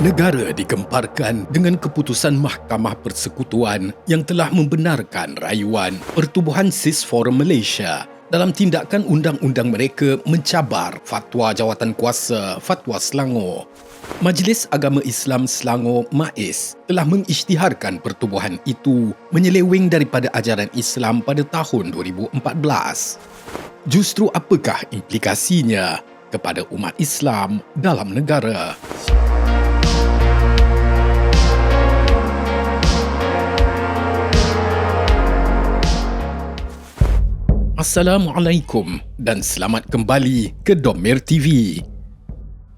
Negara digemparkan dengan keputusan Mahkamah Persekutuan yang telah membenarkan rayuan Pertubuhan SIS Forum Malaysia dalam tindakan undang-undang mereka mencabar fatwa jawatan kuasa Fatwa Selangor. Majlis Agama Islam Selangor MAIS telah mengisytiharkan pertubuhan itu menyeleweng daripada ajaran Islam pada tahun 2014. Justru apakah implikasinya kepada umat Islam dalam negara? Assalamualaikum dan selamat kembali ke Domer TV.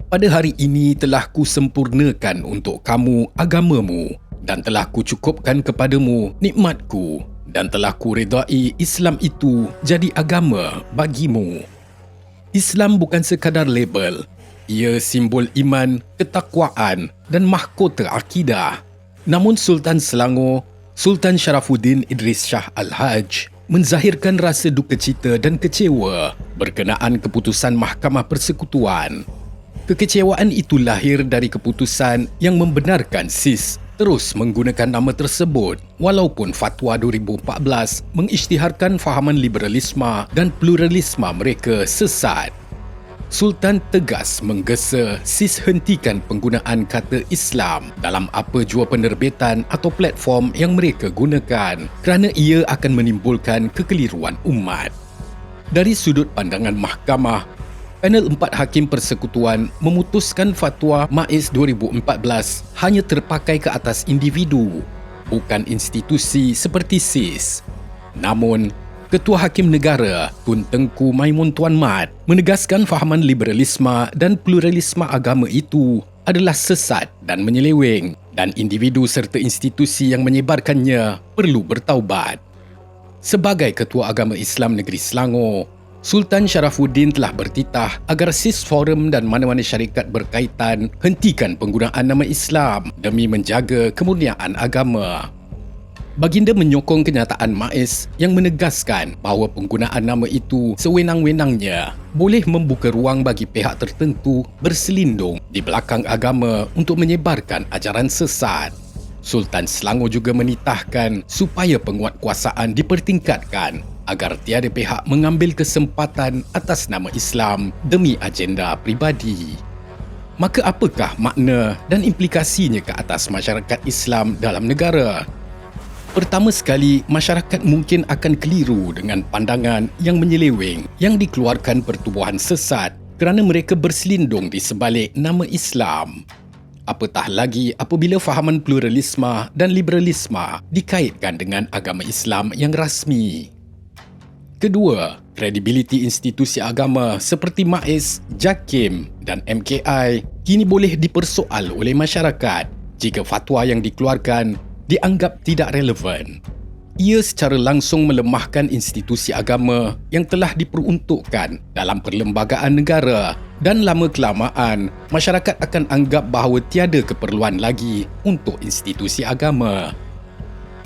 Pada hari ini telah ku sempurnakan untuk kamu agamamu dan telah ku cukupkan kepadamu nikmatku dan telah ku redai Islam itu jadi agama bagimu. Islam bukan sekadar label, ia simbol iman, ketakwaan dan mahkota akidah. Namun Sultan Selangor, Sultan Sharafuddin Idris Shah Al-Hajj menzahirkan rasa duka cita dan kecewa berkenaan keputusan Mahkamah Persekutuan. Kekecewaan itu lahir dari keputusan yang membenarkan SIS terus menggunakan nama tersebut walaupun fatwa 2014 mengisytiharkan fahaman liberalisme dan pluralisme mereka sesat. Sultan tegas menggesa SIS hentikan penggunaan kata Islam dalam apa jua penerbitan atau platform yang mereka gunakan kerana ia akan menimbulkan kekeliruan umat. Dari sudut pandangan mahkamah, panel empat hakim persekutuan memutuskan fatwa MAIS 2014 hanya terpakai ke atas individu, bukan institusi seperti SIS. Namun, Ketua Hakim Negara Tun Tengku Maimun Tuan Mat menegaskan fahaman liberalisme dan pluralisme agama itu adalah sesat dan menyeleweng dan individu serta institusi yang menyebarkannya perlu bertaubat. Sebagai Ketua Agama Islam Negeri Selangor, Sultan Sharafuddin telah bertitah agar SIS Forum dan mana-mana syarikat berkaitan hentikan penggunaan nama Islam demi menjaga kemurniaan agama. Baginda menyokong kenyataan MAIS yang menegaskan bahawa penggunaan nama itu sewenang-wenangnya boleh membuka ruang bagi pihak tertentu berselindung di belakang agama untuk menyebarkan ajaran sesat. Sultan Selangor juga menitahkan supaya penguatkuasaan dipertingkatkan agar tiada pihak mengambil kesempatan atas nama Islam demi agenda pribadi. Maka apakah makna dan implikasinya ke atas masyarakat Islam dalam negara? Pertama sekali, masyarakat mungkin akan keliru dengan pandangan yang menyeleweng yang dikeluarkan pertubuhan sesat kerana mereka berselindung di sebalik nama Islam. Apatah lagi apabila fahaman pluralisme dan liberalisme dikaitkan dengan agama Islam yang rasmi. Kedua, kredibiliti institusi agama seperti MAIS, JAKIM dan MKI kini boleh dipersoal oleh masyarakat jika fatwa yang dikeluarkan dianggap tidak relevan. Ia secara langsung melemahkan institusi agama yang telah diperuntukkan dalam perlembagaan negara dan lama kelamaan masyarakat akan anggap bahawa tiada keperluan lagi untuk institusi agama.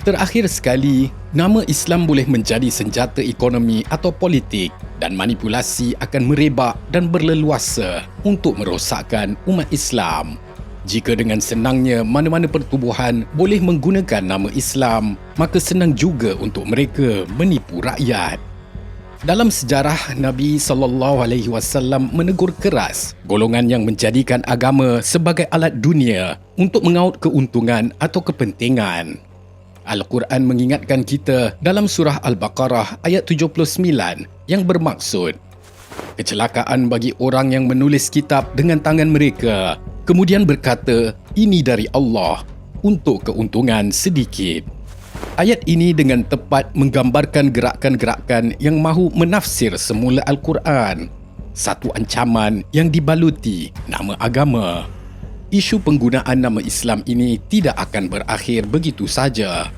Terakhir sekali, nama Islam boleh menjadi senjata ekonomi atau politik dan manipulasi akan merebak dan berleluasa untuk merosakkan umat Islam. Jika dengan senangnya mana-mana pertubuhan boleh menggunakan nama Islam, maka senang juga untuk mereka menipu rakyat. Dalam sejarah Nabi sallallahu alaihi wasallam menegur keras golongan yang menjadikan agama sebagai alat dunia untuk mengaut keuntungan atau kepentingan. Al-Quran mengingatkan kita dalam surah Al-Baqarah ayat 79 yang bermaksud Kecelakaan bagi orang yang menulis kitab dengan tangan mereka kemudian berkata, ini dari Allah untuk keuntungan sedikit. Ayat ini dengan tepat menggambarkan gerakan-gerakan yang mahu menafsir semula Al-Quran. Satu ancaman yang dibaluti nama agama. Isu penggunaan nama Islam ini tidak akan berakhir begitu saja.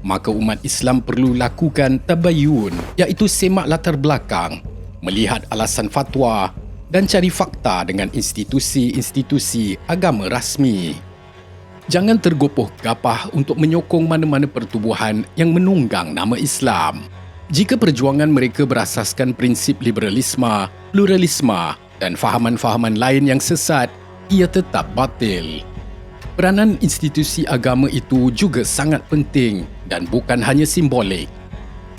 Maka umat Islam perlu lakukan tabayun iaitu semak latar belakang, melihat alasan fatwa dan cari fakta dengan institusi-institusi agama rasmi. Jangan tergopoh gapah untuk menyokong mana-mana pertubuhan yang menunggang nama Islam. Jika perjuangan mereka berasaskan prinsip liberalisme, pluralisme dan fahaman-fahaman lain yang sesat, ia tetap batil. Peranan institusi agama itu juga sangat penting dan bukan hanya simbolik.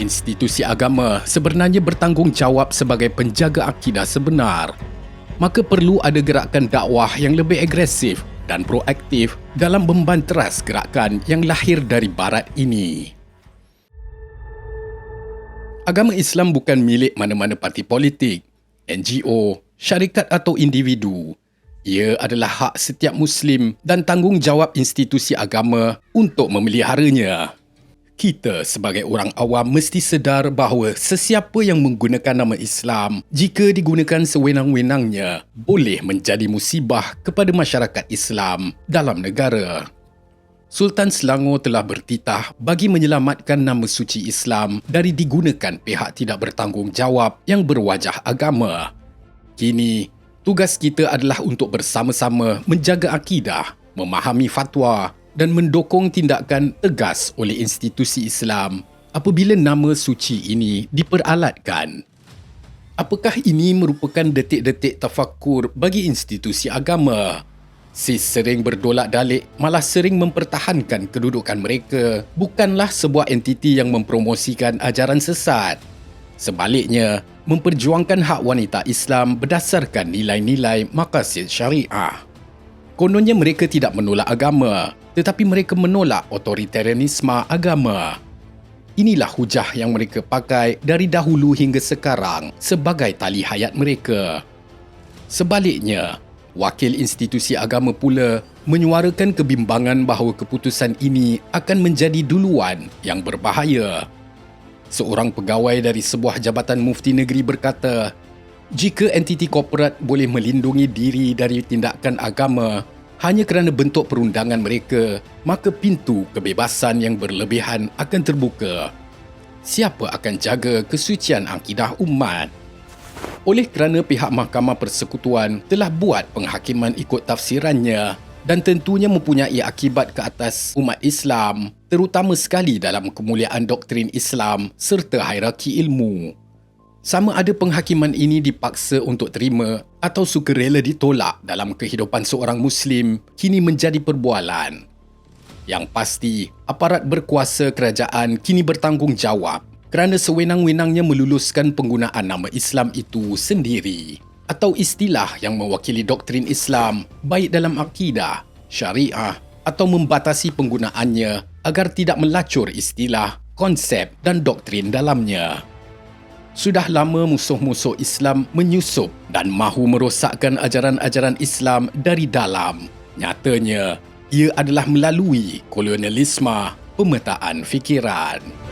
Institusi agama sebenarnya bertanggungjawab sebagai penjaga akidah sebenar. Maka perlu ada gerakan dakwah yang lebih agresif dan proaktif dalam membanteras gerakan yang lahir dari barat ini. Agama Islam bukan milik mana-mana parti politik, NGO, syarikat atau individu. Ia adalah hak setiap Muslim dan tanggungjawab institusi agama untuk memeliharanya. Kita sebagai orang awam mesti sedar bahawa sesiapa yang menggunakan nama Islam jika digunakan sewenang-wenangnya boleh menjadi musibah kepada masyarakat Islam dalam negara. Sultan Selangor telah bertitah bagi menyelamatkan nama suci Islam dari digunakan pihak tidak bertanggungjawab yang berwajah agama. Kini, tugas kita adalah untuk bersama-sama menjaga akidah, memahami fatwa dan mendukung tindakan tegas oleh institusi Islam apabila nama suci ini diperalatkan. Apakah ini merupakan detik-detik tafakur bagi institusi agama? SIS sering berdolak dalik malah sering mempertahankan kedudukan mereka bukanlah sebuah entiti yang mempromosikan ajaran sesat. Sebaliknya, memperjuangkan hak wanita Islam berdasarkan nilai-nilai makasid syariah. Kononnya mereka tidak menolak agama, tetapi mereka menolak otoritarianisme agama. Inilah hujah yang mereka pakai dari dahulu hingga sekarang sebagai tali hayat mereka. Sebaliknya, wakil institusi agama pula menyuarakan kebimbangan bahawa keputusan ini akan menjadi duluan yang berbahaya. Seorang pegawai dari sebuah jabatan mufti negeri berkata, jika entiti korporat boleh melindungi diri dari tindakan agama hanya kerana bentuk perundangan mereka, maka pintu kebebasan yang berlebihan akan terbuka. Siapa akan jaga kesucian akidah umat? oleh kerana pihak Mahkamah Persekutuan telah buat penghakiman ikut tafsirannya dan tentunya mempunyai akibat ke atas umat Islam terutama sekali dalam kemuliaan doktrin Islam serta hierarki ilmu. Sama ada penghakiman ini dipaksa untuk terima atau sukarela ditolak dalam kehidupan seorang Muslim kini menjadi perbualan. Yang pasti, aparat berkuasa kerajaan kini bertanggungjawab kerana sewenang-wenangnya meluluskan penggunaan nama Islam itu sendiri atau istilah yang mewakili doktrin Islam baik dalam akidah, syariah atau membatasi penggunaannya agar tidak melacur istilah, konsep dan doktrin dalamnya. Sudah lama musuh-musuh Islam menyusup dan mahu merosakkan ajaran-ajaran Islam dari dalam. Nyatanya, ia adalah melalui kolonialisme pemetaan fikiran.